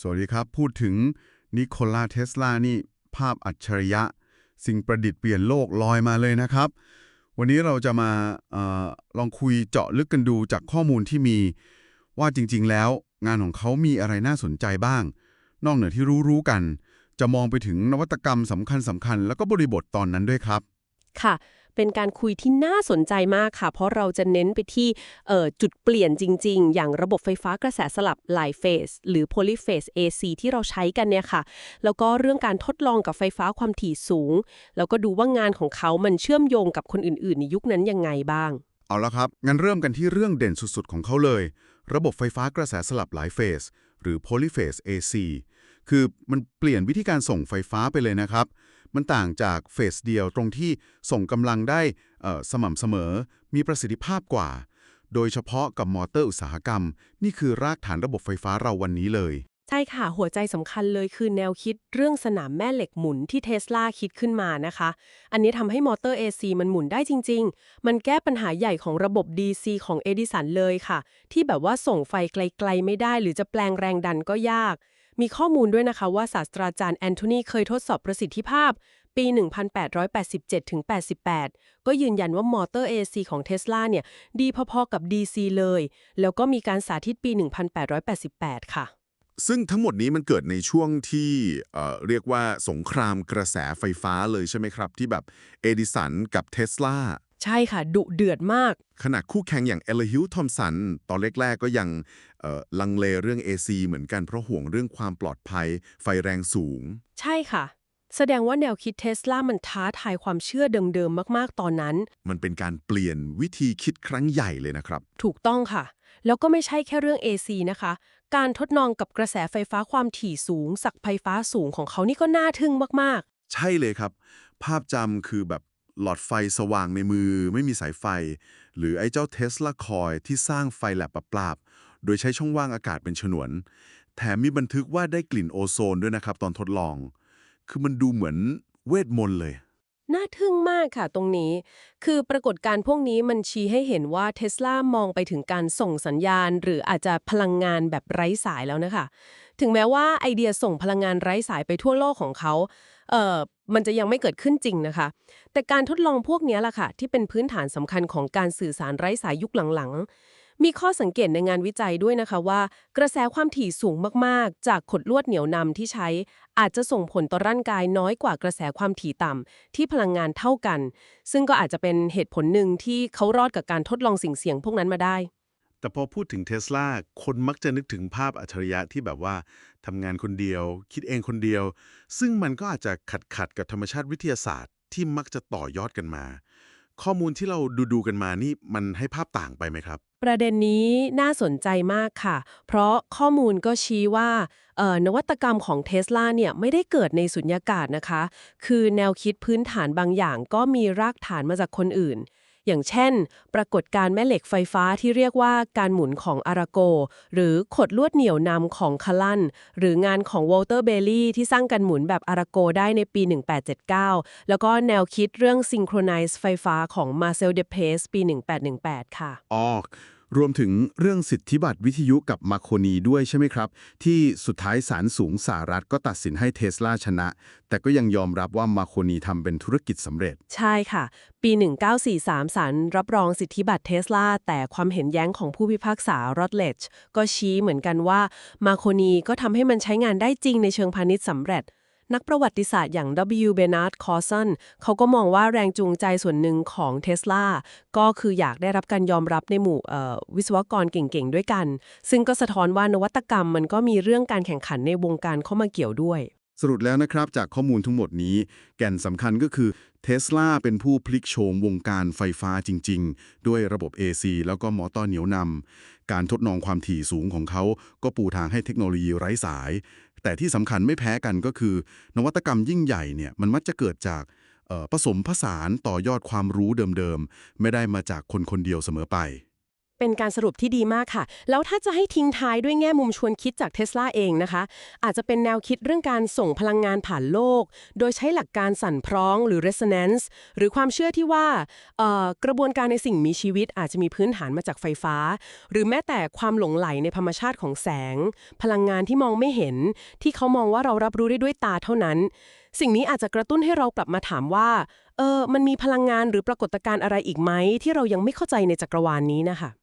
สวัสดีครับ พูดถึงนิโคลาเทสลานี่ ภาพอัจฉริยะ สิ่งประดิษฐ์เปลี่ยนโลกลอยมาเลยนะครับ วันนี้เราจะมาเออลองคุยเจาะลึกกันดูจากข้อมูลที่มี ว่าจริงๆ แล้วงานของเขามีอะไรน่าสนใจบ้าง นอกเหนือที่รู้ๆกัน จะมองไปถึงนวัตกรรมสำคัญสำคัญแล้วก็บริบทตอนนั้นด้วยครับ ค่ะ เป็นการคุยที่น่าสนใจมากค่ะ เพราะเราจะเน้นไปที่จุดเปลี่ยนจริง ๆ อย่างระบบไฟฟ้ากระแสสลับหลายเฟสหรือ polyphase AC ที่เราใช้กันเนี่ยค่ะ แล้วก็เรื่องการทดลองกับไฟฟ้าความถี่สูง แล้วก็ดูว่างานของเขามันเชื่อมโยงกับคนอื่น ๆ ในยุคนั้นยังไงบ้าง เอาละครับ งั้นเริ่มกันที่เรื่องเด่นสุด ๆ ของเขาเลย ระบบไฟฟ้ากระแสสลับหลายเฟสหรือ polyphase AC คือมันเปลี่ยนวิธีการส่งไฟฟ้าไปเลยนะครับ มันต่างจากเฟสเดียวตรงที่ส่งกำลังได้สม่ำเสมอ มีประสิทธิภาพกว่า โดยเฉพาะกับมอเตอร์อุตสาหกรรม นี่คือรากฐานระบบไฟฟ้าเราวันนี้เลย ใช่ค่ะ หัวใจสำคัญเลยคือแนวคิดเรื่องสนามแม่เหล็กหมุนที่เทสลาคิดขึ้นมานะคะ อันนี้ทำให้มอเตอร์ AC มันหมุนได้จริง ๆ มันแก้ปัญหาใหญ่ของระบบ DC ของเอดิสันเลยค่ะ ที่แบบว่าส่งไฟไกล ๆ ไม่ได้ หรือจะแปลงแรงดันก็ยาก มีข้อมูลด้วยนะคะว่าศาสตราจารย์แอนโทนีเคยทดสอบประสิทธิภาพ ปี 1887-88 ก็ยืนยันว่ามอเตอร์ AC ของเทสลาเนี่ย ดีพอๆกับ DC เลย แล้วก็มีการสาธิตปี 1888 ค่ะ ซึ่งทั้งหมดนี้มันเกิดในช่วงที่เออเรียกว่าสงครามกระแสไฟฟ้าเลยใช่ไหมครับ ที่แบบเอดิสันกับเทสลา ใช่ค่ะ ดุเดือดมาก ขณะคู่แข่งอย่างเอลฮิวทอมสันตอนแรกๆก็ยังเอ่อลังเลเรื่อง AC เหมือนกันเพราะห่วงเรื่องความปลอดภัย ไฟแรงสูง ใช่ค่ะ แสดงว่าแนวคิดเทสลามันท้าทายความเชื่อเดิมๆ มากๆ ตอนนั้น มันเป็นการเปลี่ยนวิธีคิดครั้งใหญ่เลยนะครับ ถูกต้องค่ะ แล้วก็ไม่ใช่แค่เรื่อง AC นะคะ การทดลองกับกระแสไฟฟ้าความถี่สูง สักไฟฟ้าสูงของเขานี่ก็น่าทึ่งมากใช่เลยครับ ภาพจำคือแบบ หลอดไฟสว่างในมือ ไม่มีสายไฟ หรือไอ้เจ้าเทสลาคอยที่สร้างไฟแลบปราบๆโดยใช้ช่องว่างอากาศเป็นฉนวน แถมมีบันทึกว่าได้กลิ่นโอโซนด้วยนะครับตอนทดลอง คือมันดูเหมือนเวทมนต์เลย น่าทึ่งมากค่ะตรงนี้ คือปรากฏการณ์พวกนี้มันชี้ให้เห็นว่าเทสลามองไปถึงการส่งสัญญาณ หรืออาจจะพลังงานแบบไร้สายแล้วนะคะ ถึงแม้ว่าไอเดียส่งพลังงานไร้สายไปทั่วโลกของเขาเอ่อมันจะยังไม่เกิดขึ้นจริงนะคะ แต่การทดลองพวกนี้ล่ะค่ะ ที่เป็นพื้นฐานสำคัญของการสื่อสารไร้สายยุคหลังๆ มีข้อสังเกตในงานวิจัยด้วยนะคะว่า กระแสความถี่สูงมากๆ จากขดลวดเหนียวนำที่ใช้ อาจจะส่งผลต่อร่างกายน้อยกว่ากระแสความถี่ต่ำที่พลังงานเท่ากัน ซึ่งก็อาจจะเป็นเหตุผลหนึ่งที่เขารอดกับการทดลองสิ่งเสี่ยงพวกนั้นมาได้ แต่พอพูดถึงเทสลาคนมักจะนึกถึงภาพอัจฉริยะที่แบบว่าทำงานคนเดียว คิดเองคนเดียว ซึ่งมันก็อาจจะขัดขัดกับธรรมชาติวิทยาศาสตร์ ที่มักจะต่อยอดกันมาข้อมูลที่เราดูดูกันมานี่มันให้ภาพต่างไปไหมครับ ประเด็นนี้น่าสนใจมากค่ะ เพราะข้อมูลก็ชี้ว่าเอ่อนวัตกรรมของเทสลาเนี่ยไม่ได้เกิดในสุญญากาศนะคะ คือแนวคิดพื้นฐานบางอย่างก็มีรากฐานมาจากคนอื่น อย่างเช่น ปรากฏการแม่เหล็กไฟฟ้าที่เรียกว่าการหมุนของอาราโก หรือขดลวดเหนี่ยวนำของคาลันหรืองานของวอลเตอร์เบลลี่ที่สร้างการหมุนแบบอาราโกได้ในปี 1879 แล้วก็แนวคิดเรื่องซิงโครไนซ์ไฟฟ้าของมาเซลเดเพสปี 1818 ค่ะอ๋อ รวมถึงเรื่องสิทธิบัตรวิทยุกับมาโคนีด้วยใช่ไหมครับ ที่สุดท้ายศาลสูงสหรัฐก็ตัดสินให้เทสลาชนะ แต่ก็ยังยอมรับว่ามาโคนีทำเป็นธุรกิจสำเร็จ ใช่ค่ะ ปี 1943ศาลรับรองสิทธิบัตรเทสลาแต่ความเห็นแย้งของผู้พิพากษารอดเลจก็ชี้เหมือนกันว่ามาโคนีก็ทำให้มันใช้งานได้จริงในเชิงพาณิชย์สำเร็จ นักประวัติศาสตร์อย่าง W. Bernard Carson เขาก็มองว่าแรงจูงใจส่วนหนึ่งของเทสลาก็คืออยากได้รับการยอมรับในหมู่วิศวกรเก่งๆ ด้วยกัน ซึ่งก็สะท้อนว่านวัตกรรมมันก็มีเรื่องการแข่งขันในวงการเข้ามาเกี่ยวด้วย สรุปแล้วนะครับ จากข้อมูลทั้งหมดนี้ แก่นสำคัญก็คือเทสลาเป็นผู้พลิกโฉมวงการไฟฟ้าจริง ๆ ด้วยระบบ AC แล้วก็มอเตอร์เหนียวนำการทดลองความถี่สูงของเขาก็ปูทางให้เทคโนโลยีไร้สาย แต่ที่สำคัญไม่แพ้กันก็คือ นวัตกรรมยิ่งใหญ่เนี่ยมันมักจะเกิดจากผสมผสานต่อยอดความรู้เดิมๆ ไม่ได้มาจากคนคนเดียวเสมอไป เป็นการสรุปที่ดีมากค่ะ แล้วถ้าจะให้ทิ้งท้ายด้วยแง่มุมชวนคิดจากเทสลาเองนะคะ อาจจะเป็นแนวคิดเรื่องการส่งพลังงานผ่านโลก โดยใช้หลักการสั่นพร้องหรือ resonance หรือความเชื่อที่ว่ากระบวนการในสิ่งมีชีวิตอาจจะมีพื้นฐานมาจากไฟฟ้า หรือแม้แต่ความหลงไหลในธรรมชาติของแสง พลังงานที่มองไม่เห็น ที่เขามองว่าเรารับรู้ได้ด้วยตาเท่านั้น สิ่งนี้อาจจะกระตุ้นให้เรากลับมาถามว่าเออมันมีพลังงานหรือปรากฏการณ์อะไรอีกไหมที่เรายังไม่เข้าใจในจักรวาลนนี้นะคะ